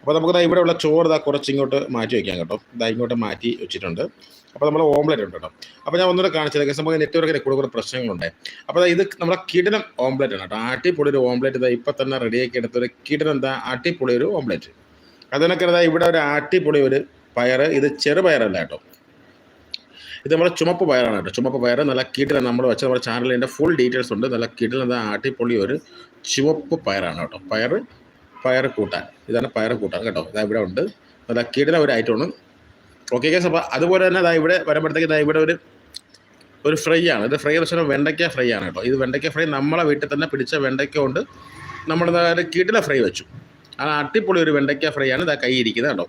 അപ്പോൾ നമുക്ക് ദാ ഉള്ള ചോറ് ഇതാ കുറച്ച് ഇങ്ങോട്ട് മാറ്റി വയ്ക്കാം കേട്ടോ. ഇതാ ഇങ്ങോട്ട് മാറ്റി വെച്ചിട്ടുണ്ട്. അപ്പോൾ നമ്മൾ ഓംലെറ്റ് ഉണ്ട് കേട്ടോ. അപ്പോൾ ഞാൻ ഒന്നുകൂടെ കാണിച്ചത് നമുക്ക് നെറ്റ്വർക്കിന്റെ കൂടെ കൂടെ പ്രശ്നങ്ങളുണ്ട്. അപ്പോൾ ഇത് നമ്മുടെ കിടനം ഓംലെറ്റ് ആണ് കേട്ടോ. ആട്ടിപ്പൊളി ഒരു ഓംലെറ്റ് ഇതാ ഇപ്പം തന്നെ റെഡിയാക്കി എടുത്തൊരു കിടനം എന്താ ആട്ടിപ്പൊളി ഒരു ഓംലെറ്റ് അതിനൊക്കെ ഇതാ ഇവിടെ ഒരു ആട്ടിപ്പൊളി ഒരു പയർ ഇത് ചെറുപയറല്ല കേട്ടോ. ഇത് നമ്മുടെ ചുമപ്പ് പയറാണ് കേട്ടോ. ചുമപ്പ് പയർ നല്ല കീട്ടിലാണ് നമ്മൾ വെച്ച നമ്മുടെ ചാനലിന്റെ ഫുൾ ഡീറ്റെയിൽസ് ഉണ്ട്. നല്ല കീട്ടിൽ എന്താ ഒരു ചുവപ്പ് പയറാണ് കേട്ടോ. പയർ പയർ കൂട്ടാൻ ഇതാണ് പയർ കൂട്ടാൻ കേട്ടോ. ഇതാ ഇവിടെ ഉണ്ട്. അതാ കീടിലെ ഒരു ഐറ്റമാണ് ഓക്കെ കേസ് അപ്പോൾ അതുപോലെ തന്നെ ഇതാ ഇവിടെ വരുമ്പോഴത്തേക്ക് ഇതാ ഇവിടെ ഒരു ഒരു ഫ്രൈ ആണ്. ഇത് ഫ്രൈ എന്ന് വെച്ചാൽ വെണ്ടയ്ക്ക ഫ്രൈ ആണ് കേട്ടോ. ഇത് വെണ്ടയ്ക്ക ഫ്രൈ നമ്മളെ വീട്ടിൽ തന്നെ പിടിച്ച വെണ്ടയ്ക്ക കൊണ്ട് നമ്മൾ കീടല ഫ്രൈ വെച്ചു. ആ അട്ടിപ്പൊളി ഒരു വെണ്ടയ്ക്ക ഫ്രൈ ആണ് ഇതാ കൈ ഇരിക്കുന്നത് കേട്ടോ.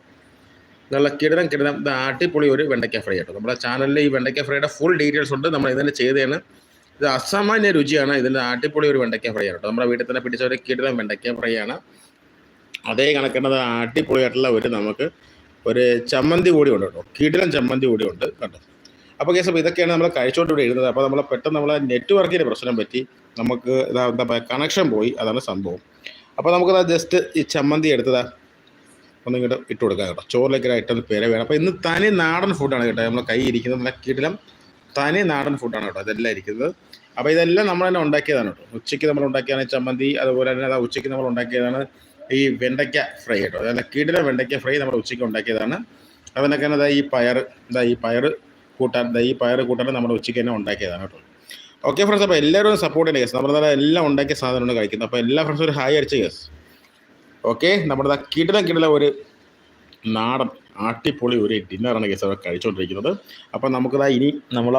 നല്ല കിടനം കിടനം ഇത് ആട്ടിപ്പൊളി ഒരു വെണ്ടയ്ക്ക ഫ്രൈ കേട്ടോ. നമ്മുടെ ചാനലിൽ ഈ വെണ്ടയ്ക്ക ഫ്രൈയുടെ ഫുൾ ഡീറ്റെയിൽസ് ഉണ്ട്. നമ്മൾ ഇതിന്റെ ചെയ്തതാണ്. ഇത് അസാമാന്യ രുചിയാണ് ഇതിന്റെ ആട്ടിപ്പൊളി ഒരു വെണ്ടയ്ക്ക ഫ്രൈ ആണ് കേട്ടോ. നമ്മുടെ വീട്ടിൽ തന്നെ പിടിച്ച ഒരു കിടനം വെണ്ടയ്ക്ക ഫ്രൈ ആണ്. അതേ കണക്കിനത് അടിപൊളിയായിട്ടുള്ള ഒരു നമുക്ക് ഒരു ചമ്മന്തി കൂടി ഉണ്ട് കേട്ടോ. കിടിലൻ ചമ്മന്തി കൂടി ഉണ്ട് കേട്ടോ അപ്പോൾ കേസ് അപ്പോൾ ഇതൊക്കെയാണ് നമ്മൾ കഴിച്ചുകൊണ്ട് ഇവിടെ ഇരുന്നത്. അപ്പോൾ നമ്മൾ പെട്ടെന്ന് നമ്മളെ നെറ്റ്വർക്കിന്റെ പ്രശ്നം പറ്റി നമുക്ക് എന്താ പറയുക കണക്ഷൻ പോയി. അതാണ് സംഭവം. അപ്പോൾ നമുക്കത് ജസ്റ്റ് ഈ ചമ്മന്തി എടുത്തതാ. ഒന്നിങ്ങോട്ട് ഇട്ട് കൊടുക്കാം കേട്ടോ. ചോറിലേക്ക് ഒരു പേരെ വേണം. അപ്പോൾ ഇന്ന് തനി നാടൻ ഫുഡാണ് കേട്ടോ നമ്മൾ കൈ ഇരിക്കുന്നത്. നമ്മളെ കീടിലം തനി നാടൻ ഫുഡാണ് കേട്ടോ അതെല്ലാം ഇരിക്കുന്നത്. അപ്പോൾ ഇതെല്ലാം നമ്മൾ തന്നെ ഉണ്ടാക്കിയതാണ് കേട്ടോ. ഉച്ചയ്ക്ക് നമ്മൾ ഉണ്ടാക്കിയതാണ് ചമ്മന്തി അതുപോലെ തന്നെ ഉച്ചയ്ക്ക് നമ്മൾ ഉണ്ടാക്കിയതാണ് ഈ വെണ്ടയ്ക്ക ഫ്രൈ കേട്ടോ. അതായത് കീടിലെ വെണ്ടയ്ക്ക ഫ്രൈ നമ്മൾ ഉച്ചയ്ക്ക് ഉണ്ടാക്കിയതാണ്. അതിനൊക്കെ തന്നെ ഈ പയർ ഇതാ ഈ പയർ കൂട്ടാൻ ദാ ഈ പയർ കൂട്ടാൻ നമ്മുടെ ഉച്ചയ്ക്ക് തന്നെ ഉണ്ടാക്കിയതാണ് കേട്ടോ. ഓക്കെ ഫ്രണ്ട്സ് അപ്പോൾ എല്ലാവരും സപ്പോർട്ട് ചെയ്യണം കേസ് നമ്മൾ നല്ല എല്ലാം ഉണ്ടാക്കിയ സാധനമാണ് കഴിക്കുന്നത്. അപ്പോൾ എല്ലാ ഫ്രണ്ട്സും ഒരു ഹായ് അടിച്ച കേസ് ഓക്കെ നമ്മുടെ കിടിലം കിടിലം ഒരു നാടൻ ആട്ടിപ്പൊളി ഒരു ഡിന്നറാണ് കേസ് അവിടെ കഴിച്ചുകൊണ്ടിരിക്കുന്നത് അപ്പം നമുക്കിതാ ഇനി നമ്മൾ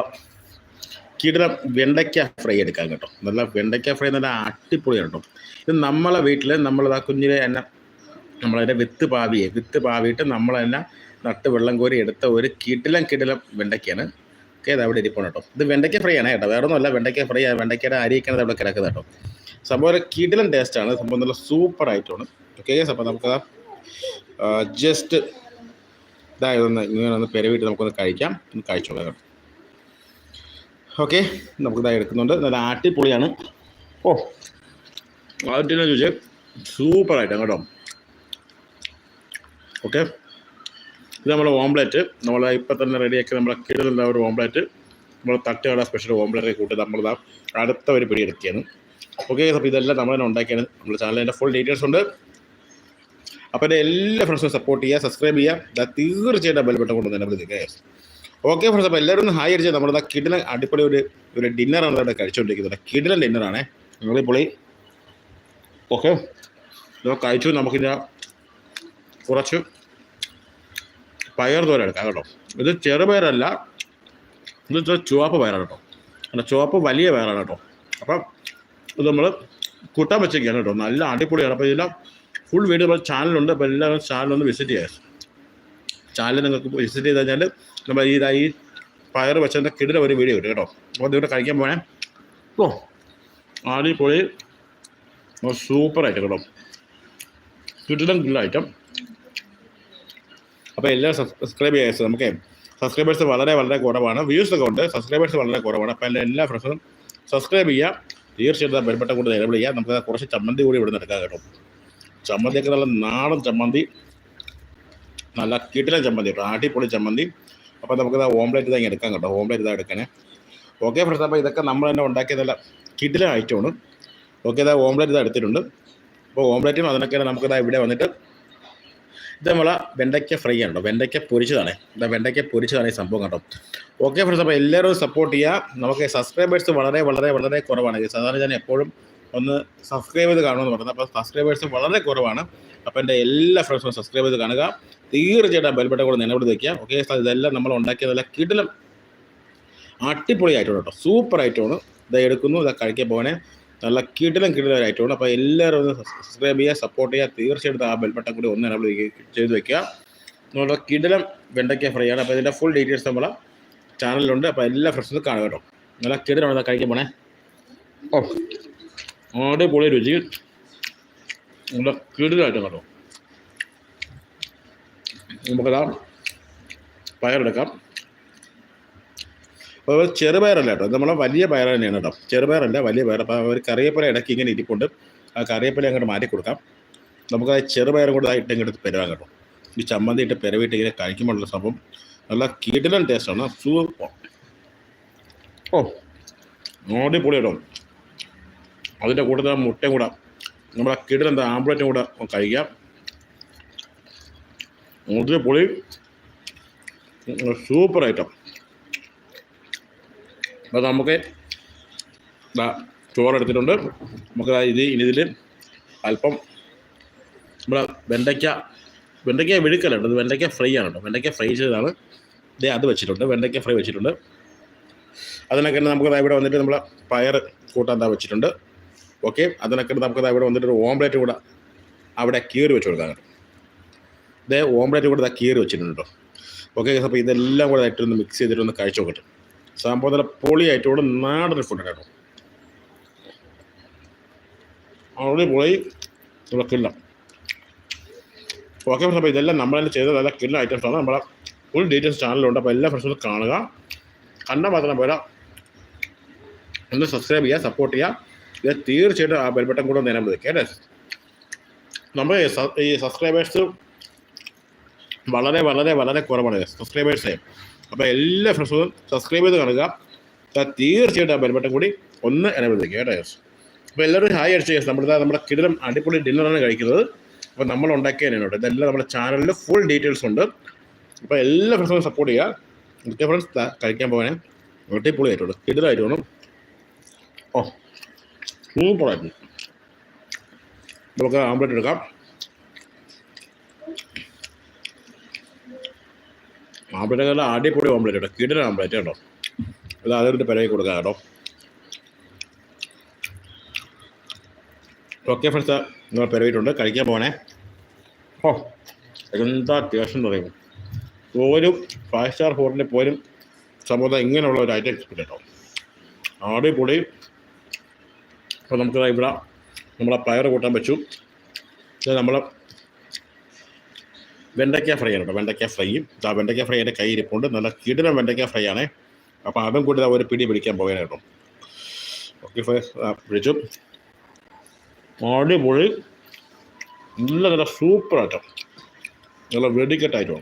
കിടിലം വെണ്ടയ്ക്ക ഫ്രൈ എടുക്കാൻ കേട്ടോ. നല്ല വെണ്ടയ്ക്ക ഫ്രൈ നല്ല അടിപൊളിയാണ് കേട്ടോ. ഇത് നമ്മളെ വീട്ടിൽ നമ്മളിതാ കുഞ്ഞിലെ തന്നെ നമ്മളതിന്റെ വിത്ത് പാവിയെ വിത്ത് പാവിയിട്ട് നമ്മൾ തന്നെ നട്ട് വെള്ളം കോരി എടുത്ത ഒരു കിടിലം കിടിലം വെണ്ടയ്ക്കയാണ്. ഓക്കെ അത് അവിടെ ഇരിപ്പാണ് കേട്ടോ. ഇത് വെണ്ടയ്ക്ക ഫ്രൈ ആണ് കേട്ടോ. വേറെ ഒന്നുമല്ല വെണ്ടയ്ക്ക ഫ്രൈ ആണ് വെണ്ടയ്ക്കയുടെ അരിയൊക്കെയാണ് അവിടെ കിടക്കുന്നത് കേട്ടോ. സംഭവം ഒരു കിടിലൻ ടേസ്റ്റാണ് സംഭവം നല്ല സൂപ്പർ ആയിട്ടാണ്. ഓക്കെ അപ്പോൾ നമുക്ക് ജസ്റ്റ് ഇതായതൊന്ന് ഇങ്ങനെ ഒന്ന് പെരവിട്ട് നമുക്കൊന്ന് കഴിക്കാം. ഒന്ന് കഴിച്ചോളാം കേട്ടോ. ഓക്കെ നമുക്കിതായി എടുക്കുന്നുണ്ട്. നല്ല ആട്ടിപ്പൊളിയാണ് ഓ ആട്ടിനെ ചോദിച്ച് സൂപ്പറായിട്ടാണ് കേട്ടോ. ഓക്കെ ഇത് നമ്മുടെ ഓംപ്ലേറ്റ്. നമ്മൾ ഇപ്പം തന്നെ റെഡിയാക്കി നമ്മളെ കിടലുള്ള ഒരു ഓംപ്ലേറ്റ്. നമ്മൾ തട്ടുകട സ്പെഷ്യൽ ഓംപ്ലേറ്റ് കൂട്ടി നമ്മളിതാ അടുത്ത ഒരു പിടി എടുക്കുകയാണ്. ഓക്കെ അപ്പോൾ ഇതെല്ലാം നമ്മൾ തന്നെ ഉണ്ടാക്കിയാണ്. നമ്മുടെ ചാനലിന്റെ ഫുൾ ഡീറ്റെയിൽസ് ഉണ്ട്. അപ്പോൾ എന്റെ എല്ലാ ഫ്രണ്ട്സും സപ്പോർട്ട് ചെയ്യുക സബ്സ്ക്രൈബ് ചെയ്യുക. തീർച്ചയായിട്ടും ബെൽബട്ടം കൊണ്ട് തന്നെ വിളിക്കുക ഓക്കെ ഫ്രണ്ട്സ് അപ്പോൾ എല്ലാവരും ഒന്ന് ഹായ് അടിച്ചാൽ നമ്മുടെ കിടിലൻ അടിപൊളി ഒരു ഒരു ഡിന്നറാണ് ഇവിടെ കഴിച്ചുകൊണ്ടിരിക്കുന്നത് കിടിലൻ ഡിന്നറാണേ പൊളി ഓക്കെ ഇതൊക്കെ കഴിച്ചു നമുക്കിത് കുറച്ച് പയർ തോര എടുക്കാം കേട്ടോ. ഇത് ചെറുപയറല്ല. ഇത് ചുവപ്പ് പയറാണ് കേട്ടോ. അല്ല ചുവപ്പ് വലിയ പയറാണ് കേട്ടോ. അപ്പം ഇത് നമ്മൾ കൂട്ടാൻ വെച്ചേക്കാണ് കേട്ടോ. നല്ല അടിപൊളിയാണ്. അപ്പോൾ ഇതിന്റെ ഫുൾ വീഡിയോ നമ്മുടെ ചാനലുണ്ട് അപ്പോൾ എല്ലാവരും ചാനലൊന്ന് വിസിറ്റ് ചെയ്യുക ചാനൽ നിങ്ങൾക്ക് വിസിറ്റ് ചെയ്ത് കഴിഞ്ഞാൽ നമ്മൾ ഈ ഈ പയർ വെച്ചതിന്റെ കിടില ഒരു വീഡിയോ കിട്ടും കേട്ടോ. അപ്പോൾ ഇതിവിടെ കഴിക്കാൻ പോണേ. ഓ അടിപൊളി സൂപ്പർ ആയിട്ട് കേട്ടോ. കിടിലം കിടില ഐറ്റം അപ്പോൾ എല്ലാവരും സബ്സ്ക്രൈബ് ചെയ്യാൻ നമുക്ക് സബ്സ്ക്രൈബേഴ്സ് വളരെ വളരെ കുറവാണ്. വ്യൂസ് ഒക്കെ ഉണ്ട്. സബ്സ്ക്രൈബേഴ്സ് വളരെ കുറവാണ്. അപ്പോൾ എന്റെ എല്ലാ ഫ്രണ്ട്സും സബ്സ്ക്രൈബ് ചെയ്യുക തീർച്ചയായിട്ടും ബെൽബട്ടം കൂടി നിലവിൽ ചെയ്യുക നമുക്ക് കുറച്ച് ചമ്മന്തി കൂടി ഇവിടെ നിന്ന് എടുക്കാം കേട്ടോ. ചമ്മന്തിയൊക്കെ നല്ല നാടൻ ചമ്മന്തി. നല്ല കിട്ടിലെ ചമ്മന്തി കേട്ടോ. അടിപൊളി ചമ്മന്തി. അപ്പോൾ നമുക്കിത് ഓംലേറ്റ് ഇതാ എടുക്കാം കേട്ടോ. ഓംലേറ്റ് ഇതാ എടുക്കണേ. ഓക്കെ ഫ്രണ്ട്സ് അപ്പോൾ ഇതൊക്കെ നമ്മൾ തന്നെ ഉണ്ടാക്കിയതല്ല കിടിലൻ ഐറ്റമാണ് ഓക്കെ ഇതാ ഓംലേറ്റ് ഇതാ എടുത്തിട്ടുണ്ട്. അപ്പോൾ ഓംലേറ്റും അതിനൊക്കെ നമുക്കിതാ ഇവിടെ വന്നിട്ട് ഇത് നമ്മളെ വെണ്ടയ്ക്ക ഫ്രൈ ആണ് കേട്ടോ. വെണ്ടയ്ക്ക പൊരിച്ചതാണ്. ഇതാ വെണ്ടയ്ക്ക പൊരിച്ചതാണ് ഈ സംഭവം കേട്ടോ. ഓക്കെ ഫ്രണ്ട്സ് അപ്പോൾ എല്ലാവരും സപ്പോർട്ട് ചെയ്യുക നമുക്ക് സബ്സ്ക്രൈബേഴ്സ് വളരെ വളരെ വളരെ കുറവാണ്. സാധാരണ ഞാൻ എപ്പോഴും ഒന്ന് സബ്സ്ക്രൈബ് ചെയ്ത് കാണുമെന്ന് പറഞ്ഞത് അപ്പോൾ സബ്സ്ക്രൈബേഴ്സ് വളരെ കുറവാണ്. അപ്പോൾ എന്റെ എല്ലാ ഫ്രണ്ട്സും സബ്സ്ക്രൈബ് ചെയ്ത് കാണുക. തീർച്ചയായിട്ടും ബെൽബട്ടം കൂടെ നിലവിൽ വയ്ക്കുക ഓക്കെ ഇതെല്ലാം നമ്മൾ ഉണ്ടാക്കിയ നല്ല കിടിലം അടിപൊളി ആയിട്ടുണ്ട് കേട്ടോ. സൂപ്പർ ആയിട്ടാണ് ഇത് എടുക്കുന്നു. ഇത് കഴിക്കാൻ പോകണേ നല്ല കിടിലം കിടിലം ആയിട്ടാണ് അപ്പോൾ എല്ലാവരും ഒന്ന് സബ്സ്ക്രൈബ് ചെയ്യുക സപ്പോർട്ട് ചെയ്യുക. തീർച്ചയായിട്ടും ആ ബെൽബട്ടം കൂടി ഒന്ന് നിലവിൽ ചെയ്ത് വെക്കുക. നമ്മുടെ കിടിലം വെണ്ടയ്ക്ക ഫ്രൈ ആണ്. അപ്പോൾ ഇതിന്റെ ഫുൾ ഡീറ്റെയിൽസ് നമ്മളെ ചാനലിലുണ്ട് അപ്പോൾ എല്ലാ ഫ്രണ്ട്സും കാണുക കേട്ടോ. നല്ല കിടിലാണ് കഴിക്കാൻ പോണേ ഓ. അടിപൊളി രുചി. നല്ല കിടിലായിട്ടും കേട്ടോ നമുക്കതാ പയറെടുക്കാം. അപ്പോൾ ചെറുപയറല്ല കേട്ടോ. നമ്മളെ വലിയ പയർ തന്നെയാണ് കേട്ടോ. ചെറുപയറല്ല വലിയ പയർ. അപ്പോൾ ഒരു കറിയപ്പല ഇടയ്ക്ക് ഇങ്ങനെ ഇരിപ്പുണ്ട്. ആ കറിയപ്പല അങ്ങോട്ട് മാറ്റി കൊടുക്കാം. നമുക്ക് ആ ചെറുപയറും കൂടെ ഇട്ട് ഇങ്ങോട്ട് പെരുവാൻ കേട്ടോ. ഈ ചമ്മന്തി ഇട്ട് പെരവിട്ട് ഇങ്ങനെ കഴിക്കുമ്പോഴുള്ള സംഭവം നല്ല കിടിലൻ ടേസ്റ്റാണ് സൂപ്പർ. ഓ അടിപൊളി കേട്ടോ. അതിന്റെ കൂട്ടത്തിൽ മുട്ടയും കൂടെ നമ്മുടെ കിടിലൻ ആംബുലറ്റും കൂടെ കഴിക്കാം. അടിപൊളി സൂപ്പർ ഐറ്റം അപ്പോൾ നമുക്ക് ചോറെടുത്തിട്ടുണ്ട് നമുക്ക് ഇത് ഇനി ഇതിൽ അല്പം നമ്മുടെ വെണ്ടയ്ക്ക വെണ്ടയ്ക്ക വെഴുക്കലുണ്ട് ഇത് വെണ്ടയ്ക്ക ഫ്രൈ ആണ് കേട്ടോ. വെണ്ടയ്ക്ക ഫ്രൈ ചെയ്തതാണ്. ഇതേ അത് വെച്ചിട്ടുണ്ട് വെണ്ടയ്ക്ക ഫ്രൈ വെച്ചിട്ടുണ്ട്. അതിനൊക്കെ നമുക്ക് ഇവിടെ വന്നിട്ട് നമ്മൾ പയർ കൂട്ടാൻ വെച്ചിട്ടുണ്ട്. ഓക്കെ? അതിനൊക്കെ നമുക്ക് അവിടെ വന്നിട്ട് ഒരു ഓംപ്ലേറ്റ് കൂടെ അവിടെ കീറി വെച്ച് കൊടുക്കാൻ കേട്ടോ ഇതേ ഓംപ്ലേറ്റ് കൂടെ ദാ കീറി വെച്ചിട്ടുണ്ട് ഓക്കെ അപ്പോൾ ഇതെല്ലാം കൂടെ ആയിട്ടൊന്ന് മിക്സ് ചെയ്തിട്ട് ഒന്ന് കഴിച്ചു നോക്കട്ടെ. സംഭവം നല്ല പൊളിയായിട്ട് ഇവിടെ നാടൻ ഫുഡ് കേട്ടോ. അവിടെ പോയി ഇവിടെ കില്ല ഓക്കെ ഫ്രണ്ട്സ് അപ്പോൾ ഇതെല്ലാം നമ്മൾ തന്നെ ചെയ്ത നല്ല കില്ല ഐറ്റംസ് ആണ്. നമ്മളെ ഫുൾ ഡീറ്റെയിൽസ് ചാനലുണ്ട് അപ്പോൾ എല്ലാ ഫ്രണ്ട്സും കാണുക. കണ്ട മാത്രം പോരാ. ഒന്ന് സബ്സ്ക്രൈബ് ചെയ്യുക സപ്പോർട്ട് ചെയ്യുക. ഇത് തീർച്ചയായിട്ടും ആ ബെൽബട്ടൺ കൂടെ നേരം വിളിക്കുക അല്ലേ നമ്മൾ ഈ സബ്സ്ക്രൈബേഴ്സ് വളരെ വളരെ വളരെ കുറവാണ്. സബ്സ്ക്രൈബേഴ്സേ അപ്പോൾ എല്ലാ ഫ്രണ്ട്സും സബ്സ്ക്രൈബ് ചെയ്ത് കാണുക. തീർച്ചയായിട്ടും ആ ബെൽബട്ടൺ കൂടി ഒന്ന് ചെയ്യുക കേട്ടോ യെസ്? അപ്പോൾ എല്ലാവരും ഹായ് അടിച്ച് യെസ്. നമ്മുടെ നമ്മുടെ കിടിലം അടിപൊളി ഡിന്നറാണ് കഴിക്കുന്നത്. അപ്പോൾ നമ്മൾ ഉണ്ടാക്കിയ കേട്ടോ. ഇതെല്ലാം നമ്മുടെ ചാനലിൽ ഫുൾ ഡീറ്റെയിൽസ് ഉണ്ട്. അപ്പോൾ എല്ലാ ഫ്രണ്ട്സും സപ്പോർട്ട് ചെയ്യുക. ഫ്രണ്ട്സ് കഴിക്കാൻ പോകാനേ അടിപൊളിയായിട്ടുണ്ട്. കിടിലായിട്ട് വേണം. ഓ സൂപ്പറായിരുന്നു നമുക്ക് ആംപ്ലേറ്റ് എടുക്കാം. ആംപ്ലേറ്റ് നല്ല അടിപൊളി ഓംപ്ലേറ്റ് കേട്ടോ. കിടിലൻ ആംപ്ലേറ്റ് കേട്ടോ. അത് അതിന്റെ പിറകെ കൊടുക്കാം കേട്ടോ. ഓക്കെ ഫ്രണ്ട്സ് നിങ്ങൾ പിറവിട്ടുണ്ട് കഴിക്കാൻ പോകണേ ഓ എന്താ ടേസ്റ്റ് പറയും പോലും ഫൈവ് സ്റ്റാർ ഹോട്ടലിൽ പോലും സംഭവം ഇങ്ങനെയുള്ള ഒരു ഐറ്റം കേട്ടോ. അടിപൊളി അപ്പോൾ നമുക്ക് ഇവിടെ നമ്മളെ പയർ കൂട്ടാൻ വെച്ചു. ഇത് നമ്മൾ വെണ്ടയ്ക്ക ഫ്രൈ ആണ് കേട്ടോ വെണ്ടയ്ക്ക ഫ്രൈയും ആ വെണ്ടയ്ക്ക ഫ്രൈ എന്റെ കയ്യിരിപ്പുണ്ട് നല്ല കിടിലം വെണ്ടയ്ക്ക ഫ്രൈ ആണേ. അപ്പോൾ അതും കൂടി ഒരു പിടി പിടിക്കാൻ പോയാൽ കേട്ടോ. ഓക്കെ ഫ്രൈ പിടിച്ചു. അടിപൊളി. നല്ല നല്ല സൂപ്പർ ആയിട്ടം നല്ല വെടിക്കെട്ടായിട്ടോ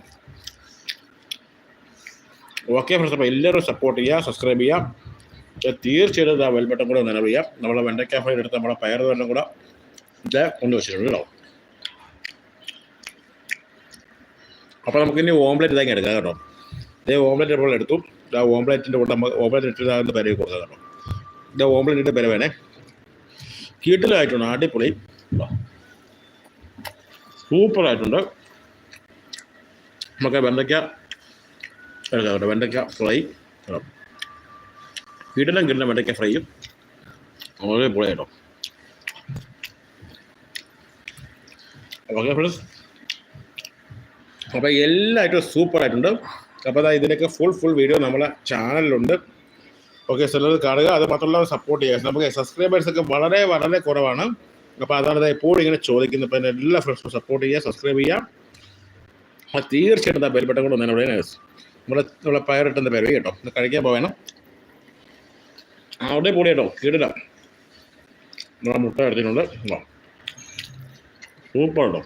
ഓക്കെ ഫ്രണ്ട്സ് അപ്പോൾ എല്ലാവരും സപ്പോർട്ട് ചെയ്യുക സബ്സ്ക്രൈബ് ചെയ്യുക. തീർച്ചയായിട്ടും ആ വെൽബട്ടം കൂടെ നിലവ് ചെയ്യാം. നമ്മളെ വെണ്ടയ്ക്ക ഫ്രൈ എടുത്ത് നമ്മളെ പയർ വെള്ളം കൂടെ ഇത് കൊണ്ടുവച്ചിട്ടുണ്ട് കേട്ടോ. അപ്പോൾ നമുക്കിനി ഓംലെറ്റ് ഇതാക്കി എടുക്കാം കേട്ടോ. ഇതേ ഓംലെറ്റ് നമ്മൾ എടുത്തു. ആ ഓംലെറ്റിന്റെ കൂടെ നമ്മൾ ഓംലെറ്റ് ഇട്ട് അതിന്റെ പേര് കൊടുക്കാം കേട്ടോ. ഇത് ഓംലെറ്റ് ഇട്ട് പേര് വേണേ. കീട്ടിലായിട്ടുണ്ട് അടിപൊളി. സൂപ്പറായിട്ടുണ്ട് നമുക്ക് വെണ്ടയ്ക്ക എടുക്കാം കേട്ടോ. വെണ്ടയ്ക്ക ഫ്രൈ. കേട്ടോ കിടലം കിടലം വെണ്ടയ്ക്ക ഫ്രൈയും. വളരെ പൊളിയായിട്ടോ. ഓക്കെ ഫ്രണ്ട്സ് അപ്പോൾ എല്ലായിട്ടും സൂപ്പർ ആയിട്ടുണ്ട് അപ്പോൾ അതാ ഇതിനൊക്കെ ഫുൾ ഫുൾ വീഡിയോ നമ്മളെ ചാനലിലുണ്ട് ഓക്കെ ചിലത് കാണുക. അത് മാത്രമല്ല സപ്പോർട്ട് ചെയ്യുക. നമുക്ക് സബ്സ്ക്രൈബേഴ്സ് ഒക്കെ വളരെ വളരെ കുറവാണ്. അപ്പോൾ അതാണ് എപ്പോഴും ഇങ്ങനെ ചോദിക്കുന്നത്. എന്റെ എല്ലാ ഫ്രണ്ട്സും സപ്പോർട്ട് ചെയ്യുക സബ്സ്ക്രൈബ് ചെയ്യുക. തീർച്ചയായിട്ടും എന്താ ബെൽബട്ടം കൊണ്ട് തന്നെ നമ്മുടെ നമ്മുടെ പയറിട്ടെന്ന് പേര് കേട്ടോ. കഴിക്കാൻ പോവേണം. അവിടെ പൊടി കേട്ടോ കീടില്ല നമ്മളെ മുട്ട എടുത്തിട്ടുണ്ട്. സൂപ്പർ കേട്ടോ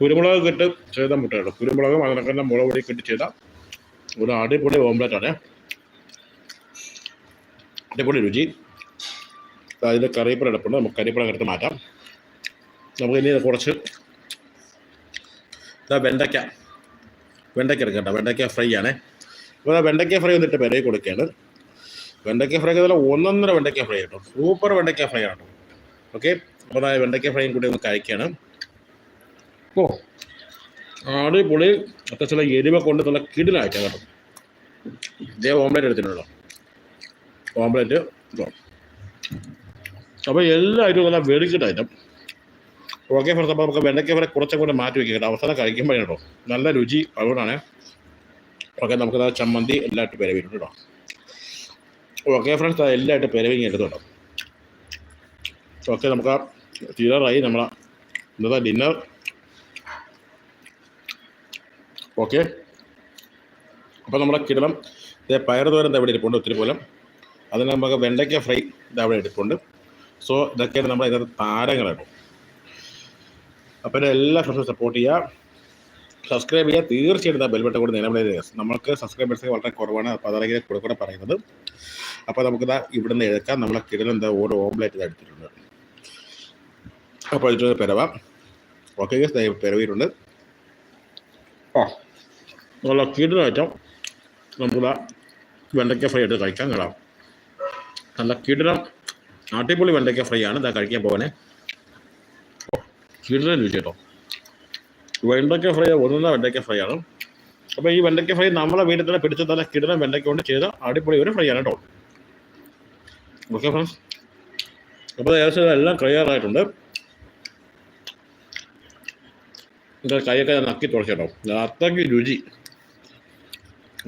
കുരുമുളക് കിട്ട് ചെയ്ത മുട്ട കേട്ടോ. കുരുമുളകും അതിനൊക്കെ മുളക് പൊടി കിട്ടി ചെയ്ത ഒരു അടിപൊളി ഓംലെറ്റ് ആണ്. അടിപൊളി രുചി. അതിൽ കറിവേപ്പില എടുപ്പുണ്ട്. നമുക്ക് കറിവേപ്പില എടുത്ത് മാറ്റാം. നമുക്ക് ഇനി കുറച്ച് ഇതാ വെണ്ടയ്ക്ക. വെണ്ടയ്ക്ക എടുക്കണ്ട വെണ്ടയ്ക്ക ഫ്രൈ ആണേ. അപ്പോൾ വെണ്ടയ്ക്ക ഫ്രൈ വന്നിട്ട് പെരയിൽ കൊടുക്കുകയാണ്. വെണ്ടയ്ക്ക ഫ്രൈ അതുപോലെ ഒന്നൊന്നര വെണ്ടയ്ക്ക ഫ്രൈ കേട്ടോ സൂപ്പർ വെണ്ടയ്ക്ക ഫ്രൈ ആണ് ഓക്കെ? അപ്പോൾ അതായത് വെണ്ടയ്ക്ക ഫ്രൈയും കൂടി ഒന്ന് കഴിക്കുകയാണ് ഓ അടിപൊളി. അത്യാവശ്യം എരിവ കൊണ്ട് നല്ല കിടിലായിട്ട് കേട്ടോ. ഇതേ ഓംലേറ്റ് എടുത്തിട്ടുണ്ടോ ഓംലേറ്റ് അപ്പോൾ എല്ലാ ഐറ്റവും നല്ല വെടിക്കിട്ട് ഐറ്റം ഓക്കെ ഫ്രണ്ട്സ് അപ്പോൾ നമുക്ക് വെണ്ടയ്ക്ക ഫ്രൈ കുറച്ചും കൂടെ മാറ്റി വയ്ക്കുക കേട്ടോ. അവസാനം കഴിക്കുമ്പോഴേ കേട്ടോ. നല്ല രുചി അതുകൊണ്ടാണ്. ഓക്കെ നമുക്ക് ചമ്മന്തി എല്ലായിട്ട് പെരവിട്ടുണ്ട് കേട്ടോ. ഓക്കെ ഫ്രണ്ട്സ് അത് എല്ലായിട്ട് പെരവിങ് എടുത്തോട്ടോ ഓക്കെ നമുക്ക് തീരാറായി നമ്മളെ ഇന്നത്തെ ഡിന്നർ ഓക്കെ. അപ്പോൾ നമ്മുടെ കിടലം ഇതേ പയർ തോരൻ ഇവിടെ ഇരിപ്പുണ്ട് ഒത്തിരി പോലും. അതിന് നമുക്ക് വെണ്ടയ്ക്ക ഫ്രൈ അവിടെ എടുപ്പുണ്ട് സോ ഇതൊക്കെയാണ് നമ്മുടെ ഇതിനകത്ത് താരങ്ങളാണ് അപ്പോൾ എല്ലാ ഫ്രണ്ട്സും സപ്പോർട്ട് ചെയ്യുക സബ്സ്ക്രൈബ് ചെയ്യുക തീർച്ചയായിട്ടും ബെൽബട്ടൺ കൂടെ നിലവിലെ നമുക്ക് സബ്സ്ക്രൈബേഴ്സ് വളരെ കുറവാണ്. അപ്പോൾ അതാണെങ്കിൽ കൂടെ കൂടെ പറയുന്നത്. അപ്പോൾ നമുക്കിതാ ഇവിടുന്ന് എടുക്കാം. നമ്മളെ കിടലെന്താ ഓരോ ഓംലേറ്റ് എടുത്തിട്ടുണ്ട്. അപ്പോൾ ഇതിട്ട് പിറവാം ഓക്കെ പിറവിയിട്ടുണ്ട് ആ നല്ല കിടലായിട്ടും നമുക്കിതാ വെണ്ടയ്ക്ക ഫ്രൈ ആയിട്ട് കഴിക്കാൻ കിടാം നല്ല കിടലം നാട്ടിപ്പൊളി വെണ്ടയ്ക്ക ഫ്രൈ ആണ്. ഇതാ കഴിക്കാൻ പോകാനേ കിടലം രുചി കേട്ടോ വെണ്ടയ്ക്ക ഫ്രൈ ഒന്നുന്ന വെണ്ടയ്ക്ക ഫ്രൈ ആണ്. അപ്പോൾ ഈ വെണ്ടയ്ക്ക ഫ്രൈ നമ്മളെ വീട്ടിൽ തന്നെ പിടിച്ച തന്നെ കിടന്ന വെണ്ടയ്ക്ക കൊണ്ട് ചെയ്ത അടിപൊളി ഒരു ഫ്രൈ ആണ് കേട്ടോ. ഓക്കെ ഫ്രണ്ട്സ് അപ്പോൾ ഏകദേശം എല്ലാം ക്ലിയറായിട്ടുണ്ട് ഇത് കൈയൊക്കെ നക്കി തുടച്ചേട്ടോ അത്രയ്ക്ക് രുചി.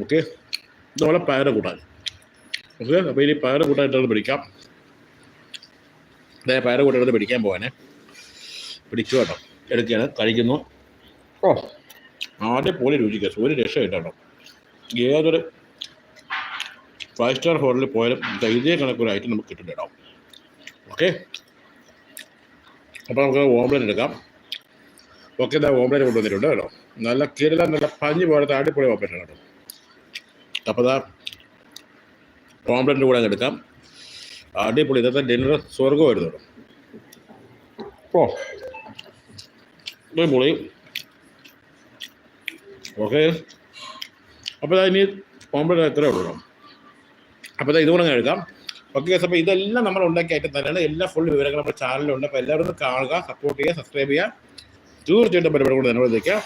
ഓക്കെ നമ്മളെ പയറ് കൂട്ടാൻ. ഓക്കെ അപ്പോൾ ഇനി പയറ് കൂട്ടായിട്ടത് പിടിക്കാം. അതായത് പയറ് കൂട്ടായിട്ട് പിടിക്കാൻ പോകാനേ പിടിച്ചു കേട്ടോ. എടുക്കുകയാണ്. കഴിക്കുന്നു. ഓ. ആദ്യം പോലെ രുചിക്കുക ഒരു രക്ഷയിട്ടോ ഏതൊരു ഫൈവ് സ്റ്റാർ ഹോട്ടലിൽ പോയാലും ധൈര്യ ഇതേ കണക്കൊരു ഐറ്റം നമുക്ക് കിട്ടില്ല കേട്ടോ ഓക്കെ അപ്പോൾ നമുക്ക് ഓംലെറ്റ് എടുക്കാം. ഓക്കെ ഇതാ ഓംലെറ്റ് കൊണ്ടുവന്നിട്ടുണ്ട് കേട്ടോ. നല്ല കിരല നല്ല പഞ്ഞ് പോലത്തെ അടിപൊളി ഓംലെറ്റ് കേട്ടോ. അപ്പോൾ ഇതാ ഓംലെറ്റിന്റെ കൂടെ അങ്ങ് എടുക്കാം. അടിപൊളി ഇതൊക്കെ ഡിന്നർ സ്വർഗമായിരുന്നു കേട്ടോ. ഓ. പൊളി ഓക്കെ അപ്പോൾ ഇനി ഓംലെറ്റ് എത്രയേ ഉള്ളൂ? അപ്പോൾ ഇതും ഇതുകൂടെ എഴുതാം. എടുക്കാം ഓക്കെ അപ്പോൾ ഇതെല്ലാം നമ്മൾ ഉണ്ടാക്കിയ ഐറ്റം തന്നെയാണ്. എല്ലാ ഫുൾ വിവരങ്ങളും നമ്മുടെ ചാനലിലുണ്ട് അപ്പോൾ എല്ലാവരും കാണുക സപ്പോർട്ട് ചെയ്യുക സബ്സ്ക്രൈബ് ചെയ്യുക. തീർച്ചയായിട്ടും പരിപാടി കൂടെ വിളിക്കാം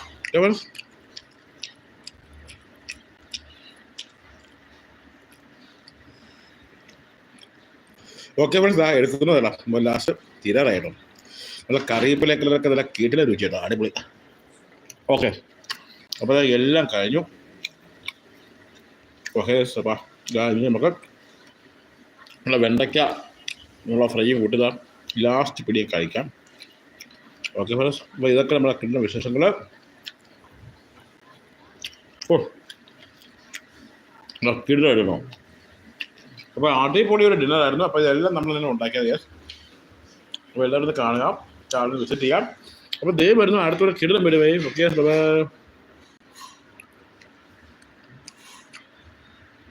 ഓക്കെ ഫ്രണ്ട്സ് ആ എടുക്കുന്നതല്ല ലാസ്റ്റ് തീരാറായിട്ടോ നല്ല കറിവേപ്പിലേക്കുള്ളതൊക്കെ നല്ല കീട്ടിലെ രുചി കേട്ടോ അടിപൊളി. ഓക്കെ അപ്പോൾ എല്ലാം കഴിഞ്ഞു. ഇനി നമുക്ക് നമ്മളെ വെണ്ടയ്ക്ക നമ്മളെ ഫ്രൈയും കൂട്ടുക ലാസ്റ്റ് പിടിയെ കഴിക്കാം. ഓക്കെ ഫ്രണ്ട്സ് അപ്പോൾ ഇതൊക്കെ നമ്മളെ കിട്ടുന്ന വിശേഷങ്ങൾ ഓ അപ്പൊ അപ്പോൾ അടിപൊളി ഒരു ഡിന്നർ ആയിരുന്നു. അപ്പോൾ ഇതെല്ലാം നമ്മൾ തന്നെ ഉണ്ടാക്കിയത് യെസ് അപ്പോൾ എല്ലാവരും കാണുക ചാനൽ വിസിറ്റ് ചെയ്യാം. അപ്പോൾ ദേ വരുന്നു അടുത്തൊരു കിടുന്ന വരുവേ ഓക്കെ